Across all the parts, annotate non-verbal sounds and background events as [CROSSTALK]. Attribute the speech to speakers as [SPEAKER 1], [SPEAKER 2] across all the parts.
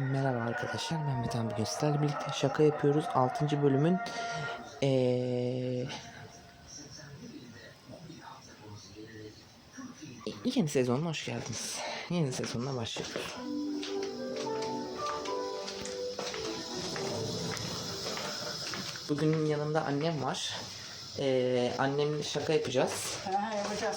[SPEAKER 1] Merhaba arkadaşlar ben Metan bugün sizlerle birlikte şaka yapıyoruz 6. bölümün ee, yeni sezonuna hoş geldiniz. Yeni sezonuna başlıyoruz. Bugün yanımda annem var. Ee, annemle şaka yapacağız.
[SPEAKER 2] Yapacağız.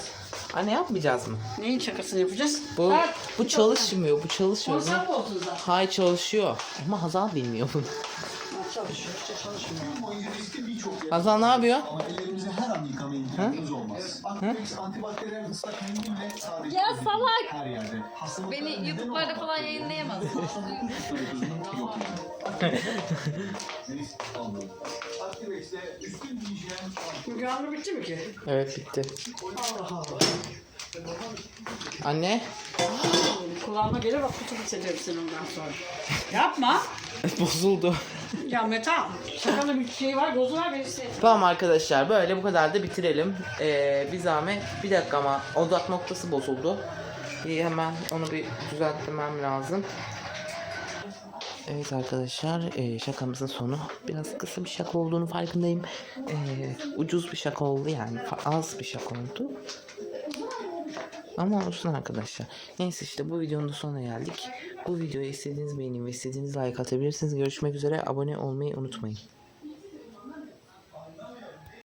[SPEAKER 1] Anne yapmayacağız mı?
[SPEAKER 2] Neyin şakasını yapacağız?
[SPEAKER 1] Bu
[SPEAKER 2] Ha,
[SPEAKER 1] bu çalışmıyor, bu çalışmıyor.
[SPEAKER 2] Bozdun zaten.
[SPEAKER 1] Hay çalışıyor. Ama Hazal bilmiyor bunu.
[SPEAKER 2] Ha, çalışıyor işte çalışmıyor.
[SPEAKER 3] İngilizce birçok yer
[SPEAKER 1] Hazal ne yapıyor?
[SPEAKER 3] ama ellerimizi her an yıkamaya ihtiyacımız olmaz. Antipex antibakteriyel ıslak mendille sadece
[SPEAKER 4] Ya salak!
[SPEAKER 3] her yerde.
[SPEAKER 4] Beni YouTube'larda
[SPEAKER 3] olan
[SPEAKER 4] falan
[SPEAKER 3] yok [LAUGHS] üstün hijyen
[SPEAKER 2] Müge bitti mi ki?
[SPEAKER 1] Evet bitti.
[SPEAKER 2] Allah Allah.
[SPEAKER 1] Anne
[SPEAKER 2] Kulağıma gelir bak kutu hissederim seni ondan sonra. Yapma. [LAUGHS]
[SPEAKER 1] bozuldu.
[SPEAKER 2] Ya Meta, şakanın bir şey var, gozu var birisi.
[SPEAKER 1] Tamam arkadaşlar böyle bu kadar da bitirelim. Ee, bir zahmet bir dakika ama odak noktası bozuldu. Bir hemen onu bir düzeltmem lazım. Evet arkadaşlar e, şakamızın sonu biraz kısa bir şaka olduğunu farkındayım. E, ucuz bir şaka oldu yani az bir şaka oldu. Ama olsun arkadaşlar. Neyse işte bu videonun da sonuna geldik. Bu videoyu istediğiniz beğenin ve istediğiniz like atabilirsiniz. Görüşmek üzere. Abone olmayı unutmayın.